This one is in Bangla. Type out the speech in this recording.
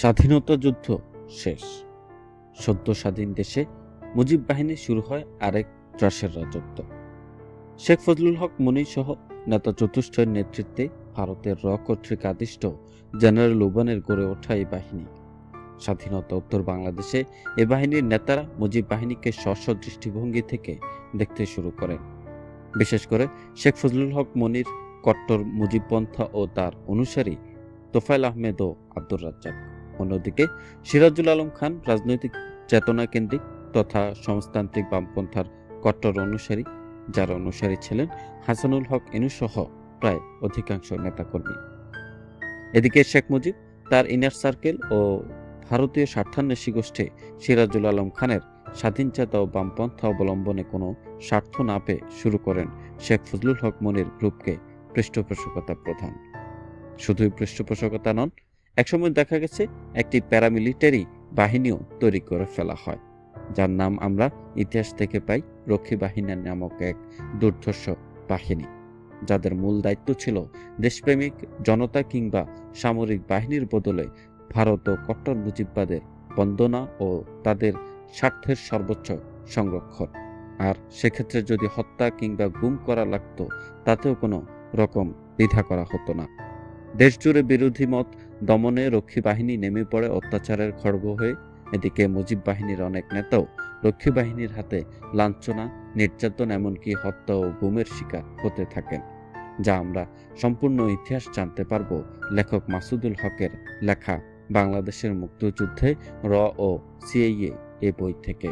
স্বাধীনতা যুদ্ধ শেষ। সদ্য স্বাধীন দেশে মুজিব বাহিনী শুরু হয় আরেক ত্রাসের রাজত্ব। শেখ ফজলুল হক, মনি সহ নেতা চতুষ্টের নেতৃত্বে ভারতের র কর্তৃক আদিষ্ট জেনারেল ওবানের গড়ে ওঠা এই বাহিনী। স্বাধীনতা উত্তর বাংলাদেশে এ বাহিনীর নেতারা মুজিব বাহিনীকে স্ব দৃষ্টিভঙ্গি থেকে দেখতে শুরু করেন। বিশেষ করে শেখ ফজলুল হক, মনির, কট্টর মুজিবপন্থা ও তার অনুসারী তোফাইল আহমেদ ও আব্দুর রাজ্জাক। অন্যদিকে সিরাজুল আলম খান রাজনৈতিক চেতনা কেন্দ্রিক তথা সমাজতান্ত্রিক বামপন্থার কট্টর অনুসারী, যার অনুসারী ছিলেন হাসানুল হক ইনুসহ প্রায় অধিকাংশ নেতাকর্মী। এদিকে শেখ মুজিব তার ইনার সার্কেল ও ভারতীয় স্বার্থান্বেষী গোষ্ঠী সিরাজুল আলম খানের স্বাধীন স্বাধীনচেতা ও বামপন্থা অবলম্বনে কোনো স্বার্থ না পেয়ে শুরু করেন শেখ ফজলুল হক মনির গ্রুপকে পৃষ্ঠপোষকতা প্রধান। শুধুই পৃষ্ঠপোষকতা নন একসময় দেখা গেছে একটি প্যারামিলিটারি বাহিনীও তৈরি করে ফেলা হয়, যার নাম আমরা ইতিহাস থেকে পাই রক্ষী বাহিনী নামক এক দুর্ধর্ষ বাহিনী। যাদের মূল দায়িত্ব ছিল দেশপ্রেমিক জনতা কিংবা সামরিক বাহিনীর বদলে ভারত ও কট্টর মুজিববাদের বন্দনা ও তাদের স্বার্থের সর্বোচ্চ সংরক্ষণ। আর সেক্ষেত্রে যদি হত্যা কিংবা গুম করা লাগতো, তাতেও কোনো রকম দ্বিধা করা হতো না। দেশজুড়ে বিরোধী মত দমনে রক্ষী বাহিনী নেমে পড়ে অত্যাচারের খড়গ হয়ে এদিকে মুজিব বাহিনীর অনেক নেতাও রক্ষী বাহিনীর হাতে লাঞ্ছনা, নির্যাতন, এমনকি হত্যা ও গুমের শিকার হতে থাকেন। যা আমরা সম্পূর্ণ ইতিহাস জানতে পারব লেখক মাসুদুল হকের লেখা বাংলাদেশের মুক্তিযুদ্ধে র ও সিআইএ এ বই থেকে।